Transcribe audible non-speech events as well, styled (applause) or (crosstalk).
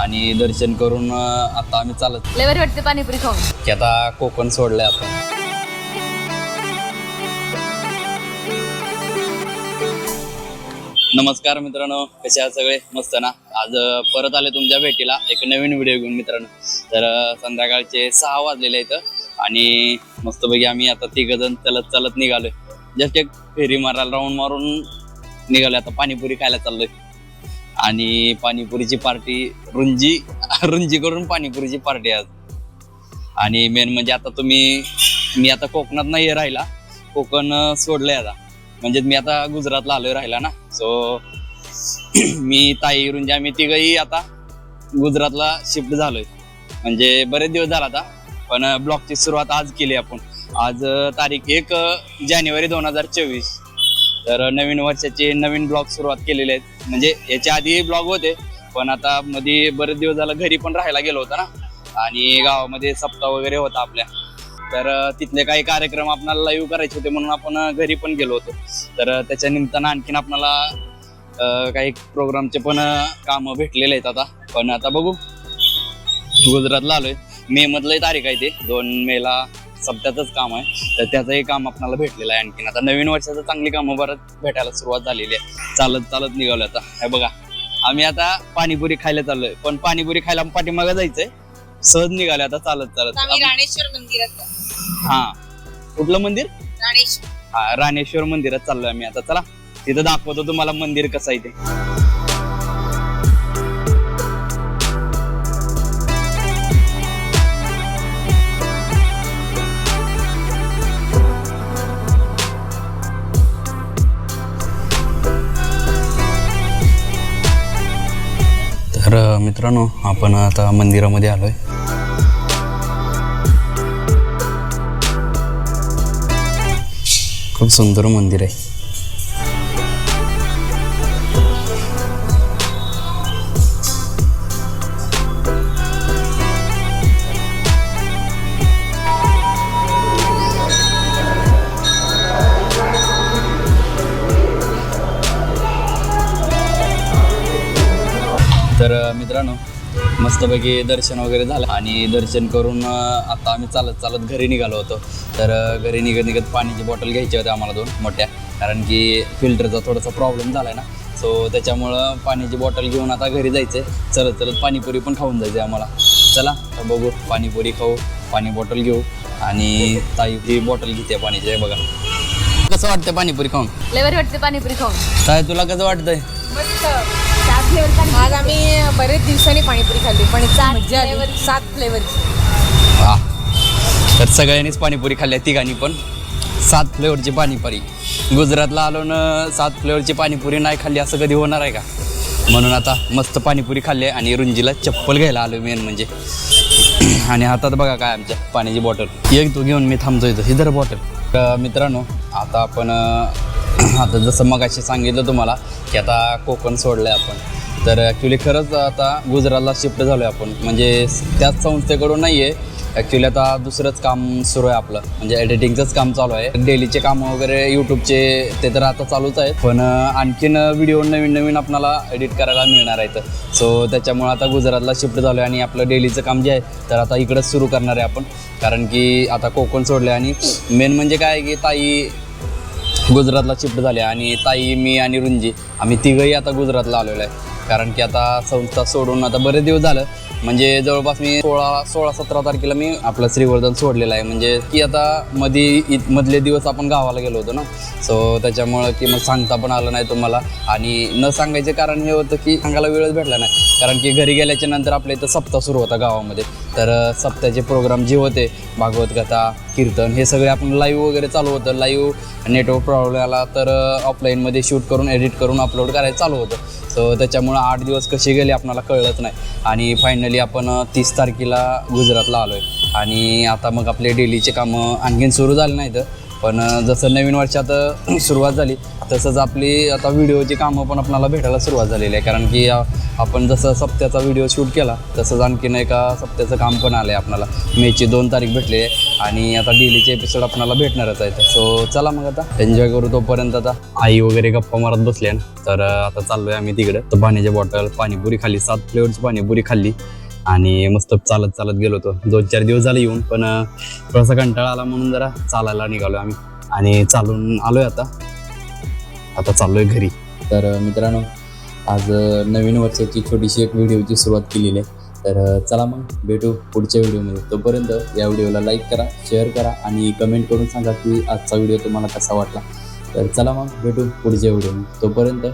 आणि दर्शन करून अं, आता आम्ही चालत. लय भारी वाटते पाणीपुरी खाऊन. की आता कोकण सोडलंय आपण. नमस्कार मित्रांनो कसे आहात सगळे? मस्त ना? आज अं, परत आले तुमच्या भेटीला एक नवीन व्हिडिओ घेऊन मित्रांनो. तर अं, संध्याकाळचे सहा वाजलेले आहेत आणि मस्तपैकी आम्ही आता तिघ जण चलत चलत निघालोय. जस्ट एक फेरी मारायला राऊंड मारून निघालोय. आता पाणीपुरी खायला चाललोय. आणि पाणीपुरीची पार्टी रुंजी रुंजी करून पाणीपुरीची पार्टी आज. आणि मेन म्हणजे आता तुम्ही मी आता कोकणात नाही राहिला कोकण सोडलंय आता. म्हणजे मी आता गुजरातला आलोय राहिला ना. सो (clears throat) मी ताई रुंजी आम्ही तिघही आता गुजरातला शिफ्ट झालोय. म्हणजे बरेच दिवस झाला आता पण ब्लॉगची सुरुवात आज केली आपण. आज तारीख एक जानेवारी दोन हजार चोवीस. तर नवीन वर्षाचे नवीन ब्लॉग सुरुवात केलेले आहेत. म्हणजे याच्या आधी ब्लॉग होते पण आता मध्ये बरेच दिवस झाला घरी पण राहायला गेलो होता ना. आणि गावामध्ये सप्ताह वगैरे होता आपल्या. तर तिथले काही कार्यक्रम आपल्याला लाईव्ह करायचे होते म्हणून आपण घरी पण गेलो होतो. तर त्याच्या निमित्तानं आणखीन आपल्याला काही प्रोग्रामचे पण काम भेटलेले आहेत आता. पण आता बघू. गुजरातला आलोय. मे मधलं तारीख आहे ते. दोन मेला सप्त्यातच काम आहे. तर त्याचंही काम आपल्याला भेटलेलं आहे आणखीन. आता नवीन वर्षाचं चांगली कामं परत भेटायला सुरुवात झालेली आहे. चालत चालत निघालो आता. हे बघा आम्ही आता पाणीपुरी खायला चाललोय. पण पाणीपुरी खायला पाठीमागं जायचंय. सहज निघाले आता चालत चालत. आम्ही राणेश्वर मंदिरात हा. कुठलं मंदिर? राणेश्वर. हा राणेश्वर मंदिरात चाललोय आम्ही आता. चला तिथं दाखवतो तुम्हाला मंदिर कसं आहे ते. मित्रांनो आपण आता मंदिरामध्ये आलोय. खूप सुंदर मंदिर आहे. तर मित्रांनो मस्तपैकी दर्शन वगैरे झालं. आणि दर्शन करून आता आम्ही चालत चालत घरी निघालो होतो. तर घरी निघत निघत पाण्याची बॉटल घ्यायची होती आम्हाला दोन मोठ्या. कारण की फिल्टरचा थोडासा प्रॉब्लेम झाला आहे ना. सो त्याच्यामुळं पाण्याची बॉटल घेऊन आता घरी जायचं आहे चलत चलत पाणीपुरी पण खाऊन जायचं आहे आम्हाला. चला तर बघू. पाणीपुरी खाऊ पाणी बॉटल घेऊ. आणि ताई ही बॉटल घेते पाण्याची. बघा. कसं वाटतं पाणीपुरी खाऊन? लय भारी वाटते पाणीपुरी खाऊन. काय तुला कसं वाटतंय? आज आम्ही बरेच दिवसांनी पाणीपुरी खाल्ली पण सात फ्लेवर वा तर सगळ्यांनीच पाणीपुरी खाल्ल्या तिघांनी पण. सात फ्लेवरची पाणीपुरी. गुजरातला आलो ना सात फ्लेवरची पाणीपुरी नाही खाल्ली असं कधी होणार आहे का? म्हणून आता मस्त पाणीपुरी खाल्ली आहे आणि रुंजीला चप्पल घ्यायला आलो मेन म्हणजे. (clears throat) आणि हातात बघा काय आमच्या पाण्याची बॉटल एक तू घेऊन मी थांबतो इथं इधर बॉटल तर मित्रांनो आता आपण (clears throat) आता जसं मगाशी सांगितलं तुम्हाला की आता कोकण सोडलंय आपण. तर ॲक्च्युली खरंच आता गुजरातला शिफ्ट झालो आहे आपण. म्हणजे त्याच संस्थेकडून नाही आहे ॲक्च्युली आता दुसरंच काम सुरू आहे आपलं. म्हणजे एडिटिंगचंच काम चालू आहे. डेलीचे कामं वगैरे यूट्यूबचे ते तर आता चालूच आहेत. पण आणखीन व्हिडिओ नवीन नवीन आपणाला एडिट करायला मिळणार आहेत. सो त्याच्यामुळे आता गुजरातला शिफ्ट झालो आहे आणि आपलं डेलीचं काम जे आहे तर आता इकडंच सुरू करणार आहे आपण. कारण की आता कोकण सोडलं आणि मेन म्हणजे काय आहे की ताई गुजरातला शिफ्ट झाल्या आणि ताई मी आणि रुंजी आम्ही तिघही आता गुजरातला आलेलो आहे. कारण की आता संस्था सोडून आता बरेच दिवस झालं. म्हणजे जवळपास मी सोळा सोळा सतरा तारखेला मी आपलं श्रीवर्धन सोडलेलं आहे. म्हणजे की आता मध्ये ईद मधले दिवस आपण गावाला गेलो होतो ना. सो त्याच्यामुळं की मग सांगता पण आलं नाही तुम्हाला. आणि न सांगायचे कारण हे होतं की सांगायला वेळच भेटला नाही. कारण की घरी गेल्याच्यानंतर आपल्या इथं सप्ताह सुरू होता गावामध्ये. तर अ, प्रोग्राम जे होते भागवत कथा कीर्तन हे सगळे आपण लाईव्ह वगैरे चालू होतं. लाईव्ह नेटवर्क प्रॉब्लेम आला तर ऑफलाईनमध्ये शूट करून एडिट करून अपलोड करायचं चालू होतं. सो त्याच्यामुळं आठ दिवस कसे गेले आपणाला कळलंच नाही. आणि फायनली आपण तीस तारखेला गुजरातला आलो आहे आणि आता मग आपले डेलीचे कामं आणखीन सुरू झाले नाहीत. पण जसं नवीन वर्षात (clears throat) सुरुवात झाली तसंच आपली आता व्हिडिओची कामं पण आपणाला भेटायला सुरुवात झालेली आहे. कारण की आपण जसं सप्त्याचा व्हिडिओ शूट केला तसंच आणखीन एका सप्त्याचं काम पण आलं आहे आपणाला मेची दोन तारीख भेटली आहे आणि आता डेलीचे एपिसोड आपल्याला भेटणारच आहेत. सो चला मग आता. एन्जॉय करू तोपर्यंत आता. आई वगैरे गप्पा मारत बसल्या तर आता आता चाललोय आम्ही तिकडे. तर पाण्याची बॉटल पाणीपुरी खाल्ली. सात फ्लेवरची पाणीपुरी खाल्ली. आणि मस्त चालत चालत गेलो होतो. दोन चार दिवस झाले येऊन पण थोडासा कंटाळा आला म्हणून जरा चालायला निघालो आम्ही. आणि चालून आलोय आता. आता चाललोय घरी. तर मित्रांनो आज नवीन वर्षाची छोटीशी एक व्हिडिओची सुरुवात केलेली आहे. तर चला मग भेटू पुढच्या व्हिडिओमध्ये. तोपर्यंत या व्हिडिओला लाईक करा शेअर करा आणि कमेंट करून सांगा की आजचा व्हिडिओ तुम्हाला कसा वाटला. तर चला मग भेटू पुढच्या व्हिडिओमध्ये. तोपर्यंत